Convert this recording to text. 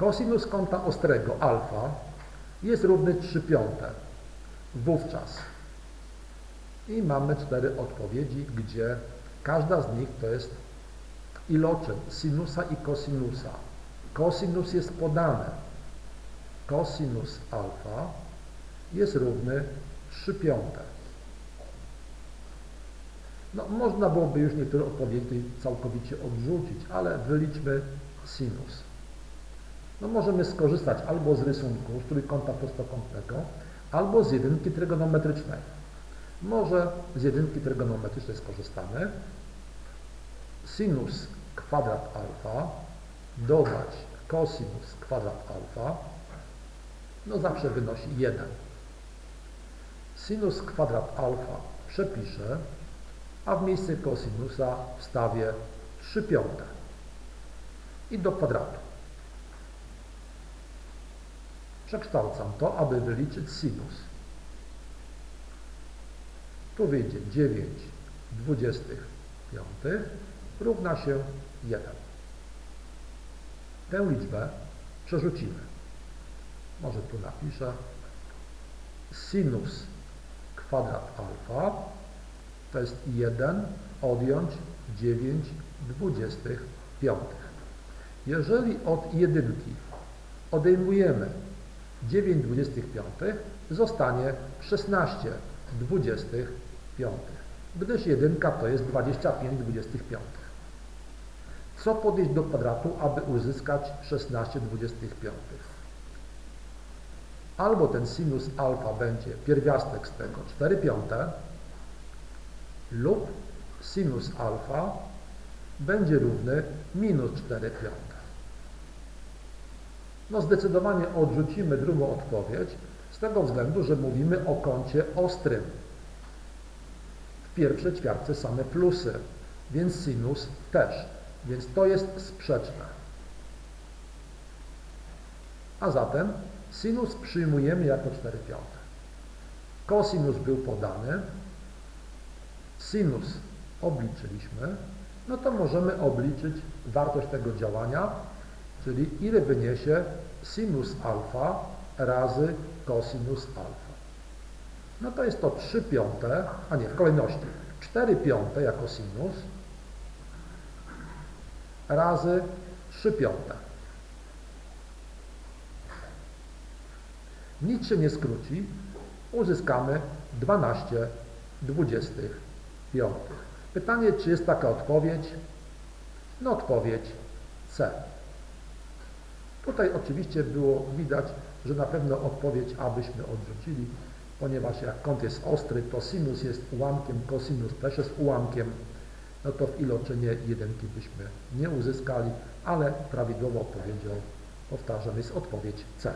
Kosinus kąta ostrego alfa jest równy 3 piąte. Wówczas i mamy cztery odpowiedzi, gdzie każda z nich to jest iloczyn sinusa i kosinusa. Kosinus jest podane. Kosinus alfa jest równy 3 piąte. No, można byłoby już niektóre odpowiedzi całkowicie odrzucić, ale wyliczmy sinus. No, możemy skorzystać albo z rysunku z trójkąta prostokątnego, albo z jedynki trygonometrycznej. Może z jedynki trygonometrycznej skorzystamy. Sinus kwadrat alfa dodać cosinus kwadrat alfa no zawsze wynosi 1. Sinus kwadrat alfa przepiszę, a w miejsce kosinusa wstawię 3 piąte i do kwadratu. Przekształcam to, aby wyliczyć sinus. Tu wyjdzie 9 25 równa się 1. Tę liczbę przerzucimy. Może tu napiszę sinus kwadrat alfa to jest 1 odjąć 9 25. Jeżeli od jedynki odejmujemy 9 25, zostanie 16 25, gdyż jedynka to jest 25 25. Co podejść do kwadratu, aby uzyskać 16 25? Albo ten sinus alfa będzie pierwiastek z tego 4 piąte, lub sinus alfa będzie równy minus 4 piąte. No zdecydowanie odrzucimy drugą odpowiedź z tego względu, że mówimy o kącie ostrym. W pierwszej ćwiartce same plusy, więc sinus też. Więc to jest sprzeczne. A zatem sinus przyjmujemy jako 4 piąte. Kosinus był podany, sinus obliczyliśmy, no to możemy obliczyć wartość tego działania, czyli ile wyniesie sinus alfa razy cosinus alfa. No to jest to 3 piąte, a nie, w kolejności 4 piąte jako sinus razy 3 piąte. Nic się nie skróci, uzyskamy 12 dwudziestych piątych. Pytanie, czy jest taka odpowiedź? No odpowiedź C. Tutaj oczywiście było widać, że na pewno odpowiedź A byśmy odrzucili, ponieważ jak kąt jest ostry, to sinus jest ułamkiem, cosinus też jest ułamkiem, no to w iloczynie jedynki byśmy nie uzyskali, ale prawidłową odpowiedzią, powtarzam, jest odpowiedź C.